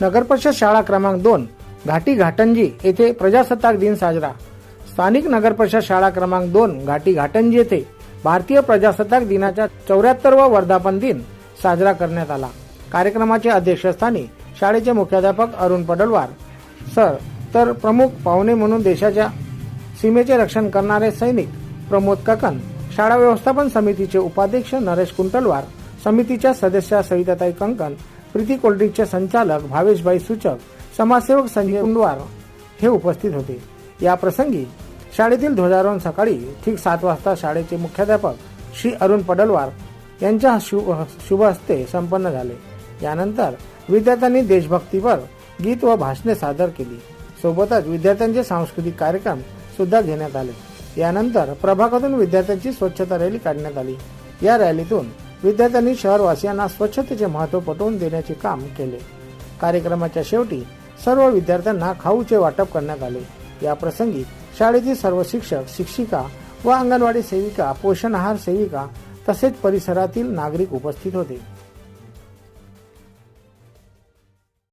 नगरपरिषद शाळा क्रमांक दोन घाटी घाटंजी येथे प्रजासत्ताक दिन साजरा. स्थानिक नगरपरिषद शाळा क्रमांक दोन घाटी घाटंजी येथे भारतीय प्रजासत्ताक दिनाचा चौऱ्याहत्तरवा वर्धापन दिन साजरा करण्यात आला. कार्यक्रमाच्या अध्यक्षस्थानी शाळेचे मुख्याध्यापक अरुण पडलवार सर तर प्रमुख पाहुणे म्हणून देशाच्या सीमेचे रक्षण करणारे सैनिक प्रमोद ककन शाळा व्यवस्थापन समितीचे उपाध्यक्ष नरेश कुंटलवार समितीच्या सदस्या सविताताई कंकन प्रीती कोल्ड्रिंकचे संचालक भावेशभाई सूचक समाजसेवक संजय कुंडवार हे उपस्थित होते. या प्रसंगी शाळेतील ध्वजारोहण सकाळी ठीक सात वाजता शाळेचे मुख्याध्यापक श्री अरुण पडलवार यांच्या शुभ शुभ हस्ते संपन्न झाले. यानंतर विद्यार्थ्यांनी देशभक्तीवर गीत व भाषणे सादर केली. सोबतच विद्यार्थ्यांचे सांस्कृतिक कार्यक्रम सुद्धा घेण्यात आले. यानंतर प्रभागातून विद्यार्थ्यांची स्वच्छता रॅली काढण्यात आली. या रॅलीतून विद्यार्थ्यांनी शहरवासियांना स्वच्छतेचे महत्त्व पटवून देण्याचे काम केले. कार्यक्रमाच्या शेवटी सर्व विद्यार्थ्यांना खाऊचे वाटप करण्यात आले. या प्रसंगी शाळेतील सर्व शिक्षक शिक्षिका व अंगणवाडी सेविका पोषण आहार सेविका तसेच परिसरातील नागरिक उपस्थित होते.